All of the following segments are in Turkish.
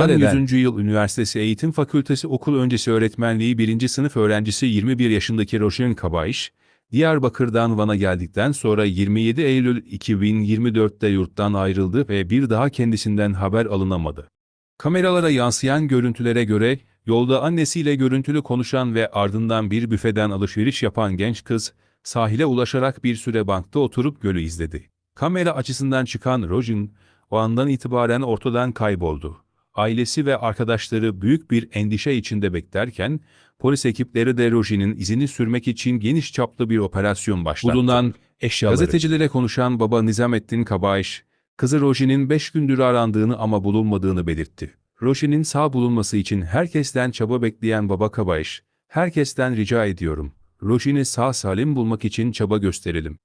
Can eden 100. Yıl Üniversitesi Eğitim Fakültesi Okul Öncesi Öğretmenliği 1. sınıf öğrencisi 21 yaşındaki Roşin Kabayiş, Diyarbakır'dan Van'a geldikten sonra 27 Eylül 2024'te yurttan ayrıldı ve bir daha kendisinden haber alınamadı. Kameralara yansıyan görüntülere göre, yolda annesiyle görüntülü konuşan ve ardından bir büfeden alışveriş yapan genç kız, sahile ulaşarak bir süre bankta oturup gölü izledi. Kamera açısından çıkan Rojin, o andan itibaren ortadan kayboldu. Ailesi ve arkadaşları büyük bir endişe içinde beklerken, polis ekipleri de Rojin'in izini sürmek için geniş çaplı bir operasyon başlattı. Bulunan eşyaları. Gazetecilere konuşan baba Nizamettin Kabayiş, kızı Rojin'in 5 gündür arandığını ama bulunmadığını belirtti. Rojin'in sağ bulunması için herkesten çaba bekleyen baba Kabayiş, herkesten rica ediyorum, Rojin'i sağ salim bulmak için çaba gösterelim.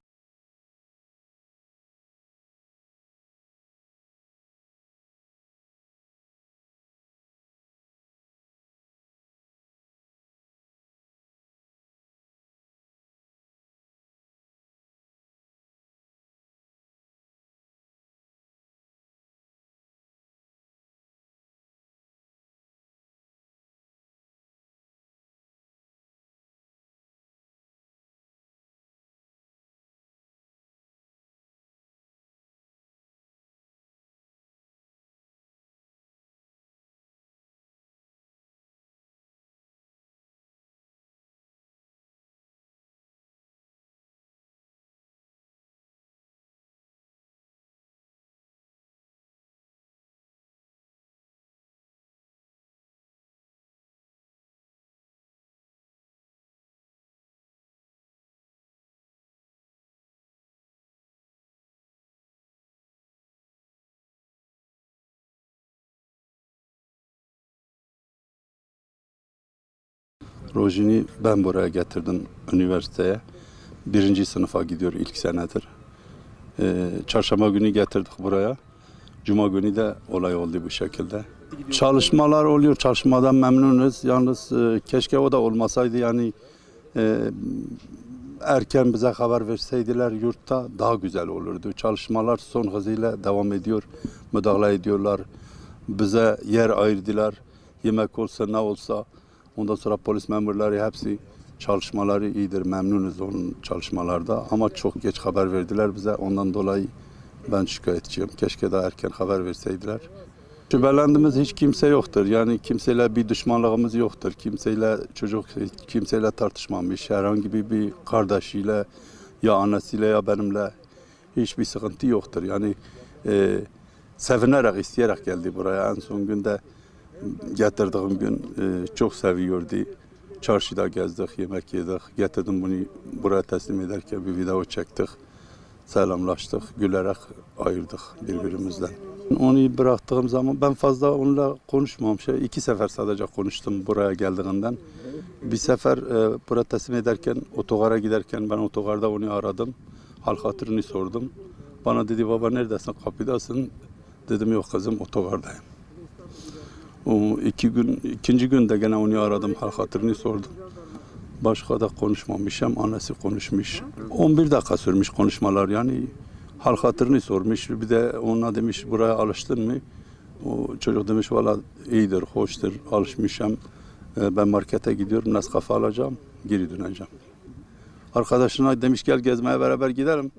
Rojin'i ben buraya getirdim üniversiteye. Birinci sınıfa gidiyor ilk senedir. Ee, çarşamba günü getirdik buraya. Cuma günü de olay oldu bu şekilde. Çalışmalar oluyor, çalışmadan memnunuz. Yalnız e, keşke o da olmasaydı yani e, erken bize haber verseydiler yurtta daha güzel olurdu. Çalışmalar son hızıyla devam ediyor, müdahale ediyorlar. Bize yer ayırdılar. Yemek olsa ne olsa Ondan sonra polis memurları hepsi çalışmaları iyidir. Memnunuz onun çalışmalarda ama çok geç haber verdiler bize. Ondan dolayı ben şikayetçiyim. Keşke daha erken haber verseydiler. Şüphelendiğimiz hiç kimse yoktur. Yani kimseyle bir düşmanlığımız yoktur. Kimseyle çocuk kimseyle tartışmamış. Herhangi bir, bir kardeşiyle ya annesiyle ya benimle hiçbir sıkıntı yoktur. Yani e, sevinerek, isteyerek geldi buraya. En son günde getirdiğim gün e, çok seviyordu. Çarşıda gezdik, yemek yedik. Getirdim bunu buraya teslim ederken bir video çektik. Selamlaştık, gülerek ayırdık birbirimizden. Onu bıraktığım zaman ben fazla onunla konuşmam. Şey, iki sefer sadece konuştum buraya geldiğinden. Bir sefer e, buraya teslim ederken, otogara giderken ben otogarda onu aradım. Hal hatırını sordum. Bana dedi baba neredesin, kapıdasın. Dedim yok kızım otogardayım. O iki gün, ikinci günde gene onu aradım, hal hatırını sordum. Başka da konuşmamışım, annesi konuşmuş. 11 dakika sürmüş konuşmalar yani. Hal hatırını sormuş, bir de ona demiş buraya alıştın mı? O çocuk demiş valla iyidir, hoştur, alışmışım. Ee, Ben markete gidiyorum, Nescafe alacağım, geri döneceğim. Arkadaşına demiş gel gezmeye beraber gidelim.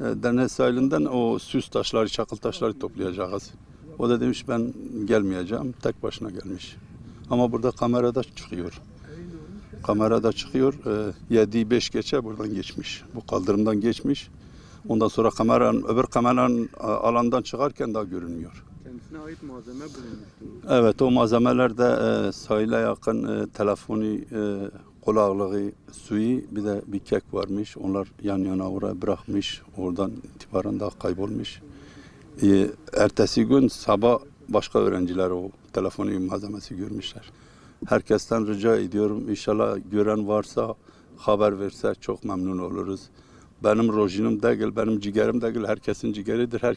Ee, Deniz sahilinden o süs taşları, çakıl taşları toplayacağız. O da demiş ben gelmeyeceğim. Tek başına gelmiş. Ama burada kamerada çıkıyor. Kamerada çıkıyor. E, 7 5 geçe buradan geçmiş. Bu kaldırımdan geçmiş. Ondan sonra kameranın öbür kameranın alandan çıkarken daha görünmüyor. Kendisine ait malzeme bulunmuştu. Evet o malzemeler de e, sahile yakın e, telefonu, e, kulaklığı, suyu bir de bir kek varmış. Onlar yan yana oraya bırakmış. Oradan itibaren daha kaybolmuş. E, ertesi gün sabah başka öğrenciler o telefonu malzemesi görmüşler. Herkesten rica ediyorum inşallah gören varsa haber verse çok memnun oluruz. Benim rojinim değil, benim ciğerim değil, herkesin ciğeridir. Her